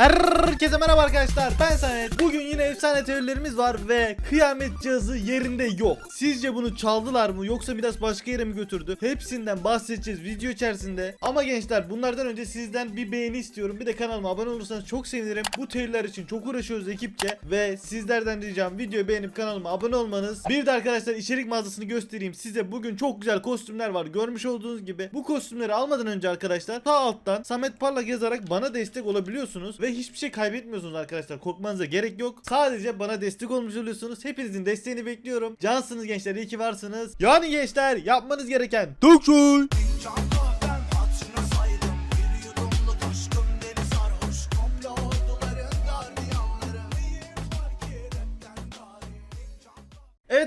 Arr. Herkese merhaba arkadaşlar. Ben Samet. Bugün yine efsane teorilerimiz var ve kıyamet cihazı yerinde yok. Sizce bunu çaldılar mı yoksa biraz başka yere mi götürdü? Hepsinden bahsedeceğiz video içerisinde. Ama gençler bunlardan önce sizden bir beğeni istiyorum. Bir de kanalıma abone olursanız çok sevinirim. Bu teoriler için çok uğraşıyoruz ekipçe Ve sizlerden ricam videoyu beğenip kanalıma abone olmanız. Bir de arkadaşlar içerik mağazasını göstereyim size. Bugün çok güzel kostümler var. Görmüş olduğunuz gibi Bu kostümleri almadan önce arkadaşlar sağ alttan Samet Parlak yazarak bana destek olabiliyorsunuz Ve hiçbir şey kaybetmiyorsunuz arkadaşlar. Korkmanıza gerek yok. Sadece bana destek olmuş oluyorsunuz. Hepinizin desteğini bekliyorum. Cansınız gençler. İyi ki varsınız. Yani gençler yapmanız gereken Tok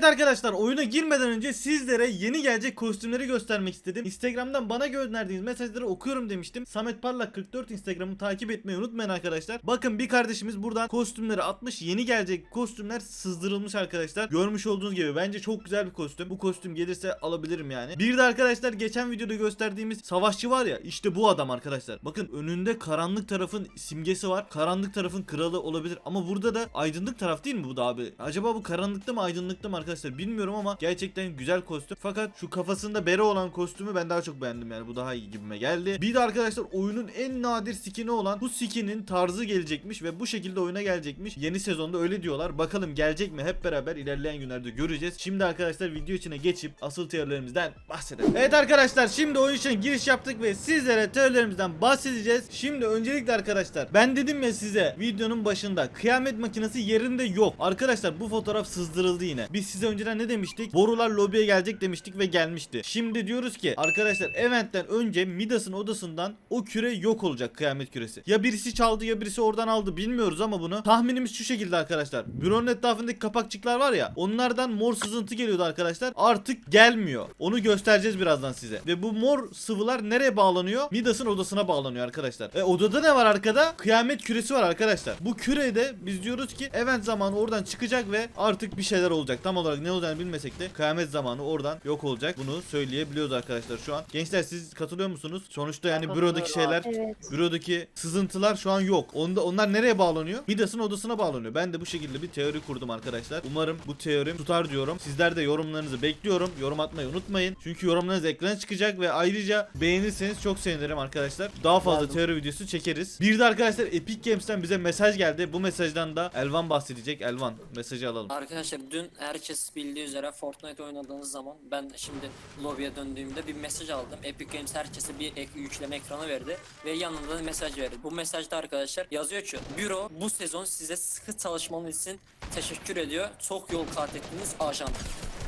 Evet arkadaşlar oyuna girmeden önce sizlere yeni gelecek kostümleri göstermek istedim. Instagram'dan bana gönderdiğiniz mesajları okuyorum demiştim. Samet Parlak 44 Instagram'ı takip etmeyi unutmayın arkadaşlar. Bakın bir kardeşimiz buradan kostümleri atmış. Yeni gelecek kostümler sızdırılmış arkadaşlar. Görmüş olduğunuz gibi bence çok güzel bir kostüm. Bu kostüm gelirse alabilirim yani. Bir de arkadaşlar geçen videoda gösterdiğimiz savaşçı var ya işte bu adam arkadaşlar. Bakın önünde karanlık tarafın simgesi var. Karanlık tarafın kralı olabilir ama burada da aydınlık taraf değil mi bu da abi? Acaba bu karanlıkta mı aydınlıkta mı arkadaşlar bilmiyorum ama gerçekten güzel kostüm. Fakat şu kafasında bere olan kostümü ben daha çok beğendim yani bu daha iyi gibime geldi. Bir de arkadaşlar oyunun en nadir skin'i olan bu skinin tarzı gelecekmiş ve bu şekilde oyuna gelecekmiş. Yeni sezonda öyle diyorlar. Bakalım gelecek mi hep beraber ilerleyen günlerde göreceğiz. Şimdi arkadaşlar video içine geçip asıl teorilerimizden bahsedelim. Evet arkadaşlar şimdi oyun için giriş yaptık ve sizlere teorilerimizden bahsedeceğiz. Şimdi öncelikle arkadaşlar ben dedim ya size videonun başında kıyamet makinesi yerinde yok. Arkadaşlar bu fotoğraf sızdırıldı yine. Biz size önceden ne demiştik? Borular lobiye gelecek demiştik ve gelmişti. Şimdi diyoruz ki arkadaşlar eventten önce Midas'ın odasından o küre yok olacak kıyamet küresi. Ya birisi çaldı ya birisi oradan aldı bilmiyoruz ama bunu. Tahminimiz şu şekilde arkadaşlar. Büronun etrafındaki kapakçıklar var ya onlardan mor sızıntı geliyordu arkadaşlar. Artık gelmiyor. Onu göstereceğiz birazdan size. Ve bu mor sıvılar nereye bağlanıyor? Midas'ın odasına bağlanıyor arkadaşlar. E odada ne var arkada? Kıyamet küresi var arkadaşlar. Bu kürede biz diyoruz ki event zamanı oradan çıkacak ve artık bir şeyler olacak. Tam olarak ne olacağını bilmesek de kıyamet zamanı oradan yok olacak. Bunu söyleyebiliyoruz arkadaşlar şu an. Gençler siz katılıyor musunuz? Sonuçta yani bürodaki şeyler Evet. Bürodaki sızıntılar şu an yok. Onda onlar nereye bağlanıyor? Midas'ın odasına bağlanıyor. Ben de bu şekilde bir teori kurdum arkadaşlar. Umarım bu teorim tutar diyorum. Sizler de yorumlarınızı bekliyorum. Yorum atmayı unutmayın. Çünkü yorumlarınız ekrana çıkacak ve ayrıca beğenirseniz çok sevinirim arkadaşlar. Daha fazla teori videosu çekeriz. Bir de arkadaşlar Epic Games'ten bize mesaj geldi. Bu mesajdan da Elvan bahsedecek. Elvan mesajı alalım. Arkadaşlar dün herkes bildiği üzere Fortnite oynadığınız zaman ben şimdi lobiye döndüğümde bir mesaj aldım. Epic Games herkese bir ek, yükleme ekranı verdi ve yanında da mesaj verdi. Bu mesajda arkadaşlar yazıyor ki Büro bu sezon size sıkı çalışmanız için teşekkür ediyor. Çok yol kat ettiniz ajan.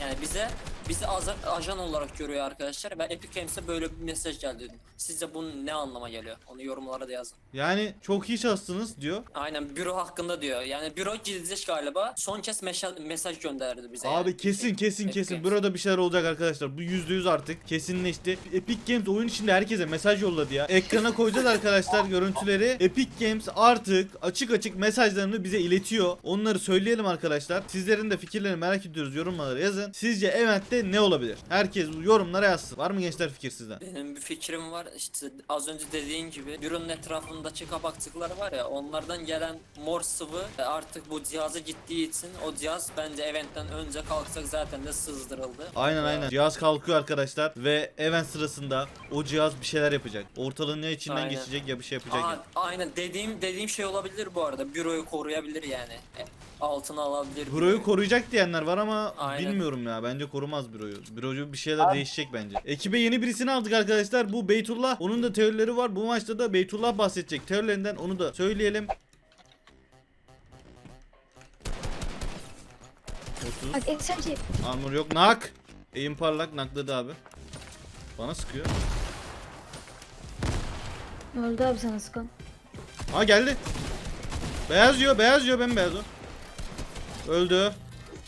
Yani bize bizi aza- ajan olarak görüyor arkadaşlar. Ben Epic Games'e böyle bir mesaj geldi dedim. Sizce bunun ne anlama geliyor? Onu yorumlara da yazın. Yani çok iyi çalıştınız diyor. Aynen büro hakkında diyor. Yani büro gidecek galiba. Son kez mesaj gönderdi bize. Abi yani. kesin kesin Epic kesin. Games. Burada bir şeyler olacak arkadaşlar. Bu yüzde yüz artık kesinleşti. Epic Games oyun içinde herkese mesaj yolladı ya. Ekrana koyacağız arkadaşlar görüntüleri. Epic Games artık açık açık mesajlarını bize iletiyor. Onları söyleyelim arkadaşlar. Sizlerin de fikirlerini merak ediyoruz. Yorumlara yazın. Sizce eventte ne olabilir? Herkes yorumlara yazsın. Var mı gençler fikir sizden? Benim bir fikrim var işte az önce dediğin gibi büronun etrafındaki kapakçıkları var ya onlardan gelen mor sıvı artık bu cihaza gittiği için o cihaz bence eventten önce kalkacak zaten de sızdırıldı. Aynen Ve aynen. Cihaz kalkıyor arkadaşlar ve event sırasında o cihaz bir şeyler yapacak. Ortalığın ya içinden Aynen. geçecek ya bir şey yapacak. Aa, yani. aynen dediğim dediğim şey olabilir bu arada büroyu koruyabilir yani E, altına alabilir. Büroyu koruyacak diyenler var ama Aynen. bilmiyorum ya. Bence korumaz büroyu. Bürocu bir şeyler değişecek bence. Ekibe yeni birisini aldık arkadaşlar. Bu Beytullah. Onun da teorileri var. Bu maçta da Beytullah bahsedecek. Teorilerinden onu da söyleyelim. 30. Bak SMG. Armor yok. Nak. Eğim parlak. Nakladı abi. Bana sıkıyor. Öldü abi sana sıkan. Ha geldi. Beyaz yiyor. Beyaz yiyor. Ben beyaz o. Öldü.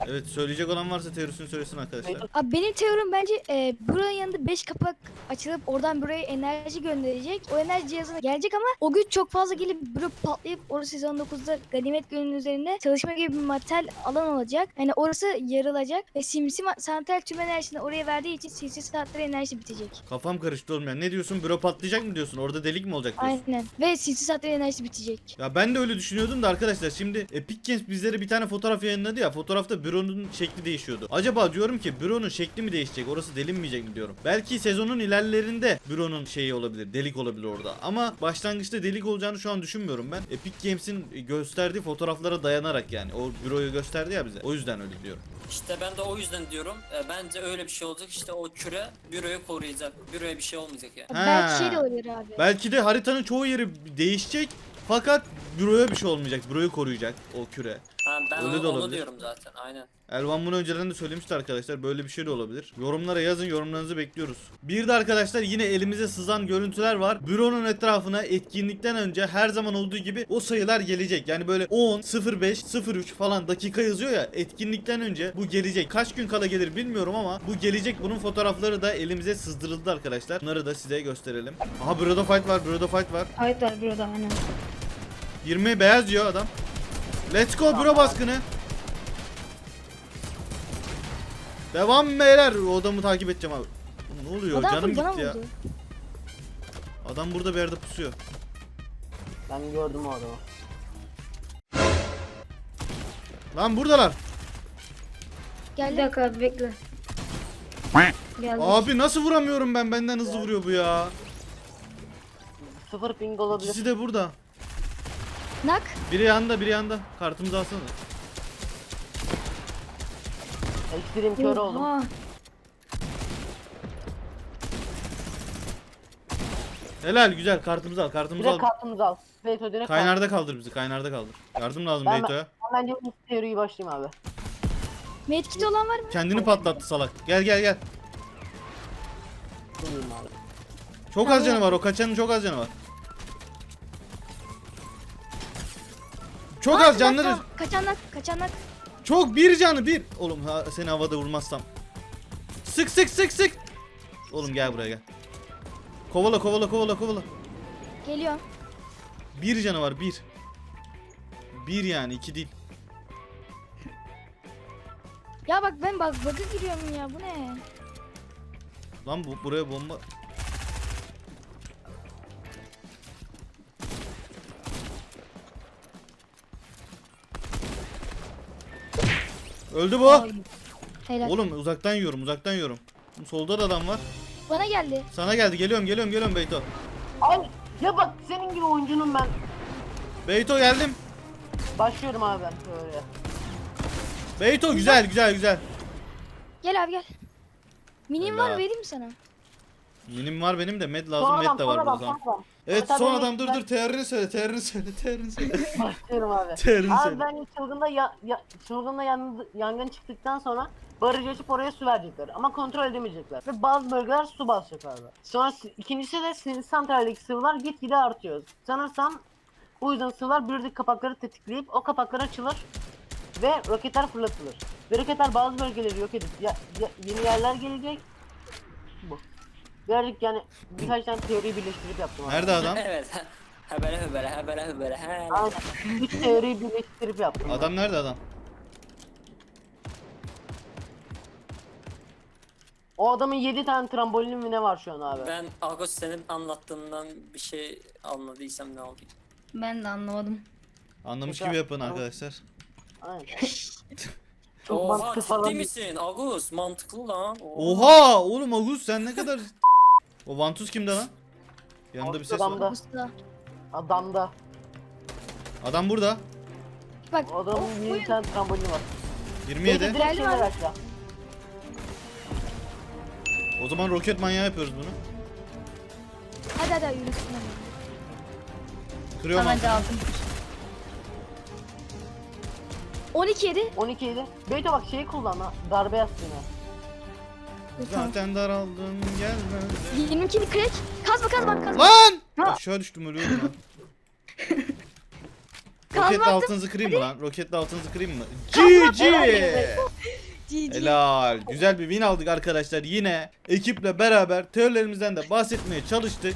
Evet söyleyecek olan varsa teorisini söylesin arkadaşlar. Abi benim teorim bence e, buranın yanında 5 kapak açılıp oradan buraya enerji gönderecek. O enerji cihazına gelecek ama o güç çok fazla gelip böyle patlayıp orası sezon 9'da Ganimet Gölü'nün üzerinde çalışma gibi bir materyal alan olacak. Yani orası yarılacak ve simsi ma- santral tüm enerjisini oraya verdiği için simsi saatleri enerji bitecek. Kafam karıştı oğlum ya. Ne diyorsun? Büro patlayacak mı diyorsun? Orada delik mi olacak diyorsun? Aynen. Ve simsi saatleri enerjisi bitecek. Ya ben de öyle düşünüyordum da arkadaşlar şimdi Epic Games bizlere bir tane fotoğraf yayınladı ya fotoğrafta büronun şekli değişiyordu. Acaba diyorum ki büronun şekli mi değişecek orası delinmeyecek mi diyorum. Belki sezonun ilerlerinde büronun şeyi olabilir delik olabilir orada ama başlangıçta delik olacağını şu an düşünmüyorum ben. Epic Games'in gösterdiği fotoğraflara dayanarak yani o büroyu gösterdi ya bize o yüzden öyle diyorum. İşte ben de o yüzden diyorum. e, bence öyle bir şey olacak. İşte o küre büroyu koruyacak. Büroya bir şey olmayacak yani. Ha. Belki şey de olabilir abi. Belki de haritanın çoğu yeri değişecek fakat büroya bir şey olmayacak büroyu koruyacak o küre. Ha, ben Öyle de onu, onu olabilir. diyorum zaten. Aynen. Elvan bunu önceden de söylemişti arkadaşlar. Böyle bir şey de olabilir. Yorumlara yazın yorumlarınızı bekliyoruz. Bir de arkadaşlar yine elimize sızan görüntüler var. Büronun etrafına etkinlikten önce her zaman olduğu gibi o sayılar gelecek. Yani böyle 10, 05, 03 falan dakika yazıyor ya. Etkinlikten önce bu gelecek. Kaç gün kala gelir bilmiyorum ama bu gelecek. Bunun fotoğrafları da elimize sızdırıldı arkadaşlar. Bunları da size gösterelim. Aha büroda fight var. Büroda fight var. Ait var burada aynen. 20 beyaz diyor adam. Let's go büro baskını. Devam beyler. O adamı takip edeceğim abi. Ne oluyor? Adam Canım gitti ya. Adam burada bir yerde pusuyor. Ben gördüm o adamı. Lan buradalar. Bir Geldi. dakika abi bekle. Geldi. Abi nasıl vuramıyorum ben? Benden hızlı vuruyor bu ya. Sıfır ping olabilir. İkisi de burada. Nak. Biri yanda, biri yanda. Kartımızı alsana. Ekstrem kör oldum. Oha. Helal güzel. Kartımızı al, kartımızı al. Direkt kartımızı al. Veto direkt kart. Kaynarda kaldır bizi, kaynarda kaldır. Yardım lazım Ben- Beyto'ya. Ben bence bu teoriyi başlayayım abi. Medkit olan var mı? Kendini patlattı salak. Gel gel gel. Abi. Çok az canı var o kaçanın çok az canı var. Çok az canları. nak, Kaçan nak. Kaçan nak. Çok bir canı bir. Oğlum ha, seni havada vurmazsam. Sık sık sık sık. Oğlum gel buraya gel. Kovala kovala kovala kovala. Geliyorum. Bir canı var bir. Bir yani iki değil. Ya bak ben bak bug'a giriyorum ya bu ne? Lan bu buraya bomba. Öldü bu. Ay. Helal. Oğlum uzaktan yiyorum uzaktan yiyorum. Solda da adam var. Bana geldi. Sana geldi geliyorum geliyorum geliyorum Beyto. Ay ya bak senin gibi oyuncunun ben. Beyto geldim. Başlıyorum abi ben böyle. Beyto güzel güzel güzel. Gel abi gel. Minim var Helal. vereyim mi sana? Minim var benim de med lazım adam, med de var adam, burada. son adam. Evet son adam dur dur teorini söyle teorini söyle teorini söyle. Başlıyorum abi. teorini Abi söyle. ben çılgında ya, ya, çılgında yan, yangın çıktıktan sonra baraj açıp oraya su verecekler ama kontrol edemeyecekler ve bazı bölgeler su basacak abi. Sonra si- ikincisi de sinir santraldeki sıvılar gitgide artıyor. Sanırsam bu yüzden sıvılar büyüdük kapakları tetikleyip o kapaklar açılır ve roketler fırlatılır. Ve roketler bazı bölgeleri yok edip ya, ya- yeni yerler gelecek. Bu. Birazcık yani birkaç tane teoriyi birleştirip yaptım. abi. Nerede adam? evet. Hebele hebele hebele hebele he. Aynen. Üç teoriyi birleştirip yaptım. Adam nerede adam? O adamın 7 tane trambolini mi ne var şu an abi? Ben Agos senin anlattığından bir şey anladıysam ne oldu? Ben de anlamadım. Anlamış gibi yapın arkadaşlar. Aynen. Çok Oha mantıklı ciddi falan. misin? Agus mantıklı lan. Oha oğlum Agus sen ne kadar... O Vantuz kimde lan? Yanında bir ses Adamda. var. Usta. Adamda. Adam burada. Bak O adamın of, 7 buyurun. tane trambolini var. Peki 27. direkt şeyler abi. aşağı. O zaman roket manyağı yapıyoruz bunu. Hadi hadi yürü üstüne. Kırıyorum Sana abi. cevabım. 12 yedi. 12 idi. Beyto bak şeyi kullan ha. Darbe yastığını. Zaten daraldım gelmez. 22 bir crack. Kazma kazma kazma. Lan! Aşağı düştüm ölüyorum lan. Roketle attım. altınızı kırayım mı lan? Roketle altınızı kırayım mı? GG! GG. Helal. Güzel bir win aldık arkadaşlar. Yine ekiple beraber teorilerimizden de bahsetmeye çalıştık.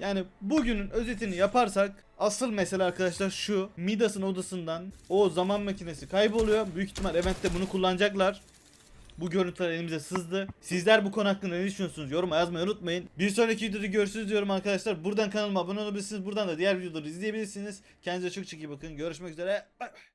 Yani bugünün özetini yaparsak asıl mesele arkadaşlar şu. Midas'ın odasından o zaman makinesi kayboluyor. Büyük ihtimal eventte bunu kullanacaklar. Bu görüntüler elimize sızdı. Sizler bu konu hakkında ne düşünüyorsunuz? Yoruma yazmayı unutmayın. Bir sonraki videoda görüşürüz diyorum arkadaşlar. Buradan kanalıma abone olabilirsiniz. Buradan da diğer videoları izleyebilirsiniz. Kendinize çok çok iyi bakın. Görüşmek üzere. Bay bay.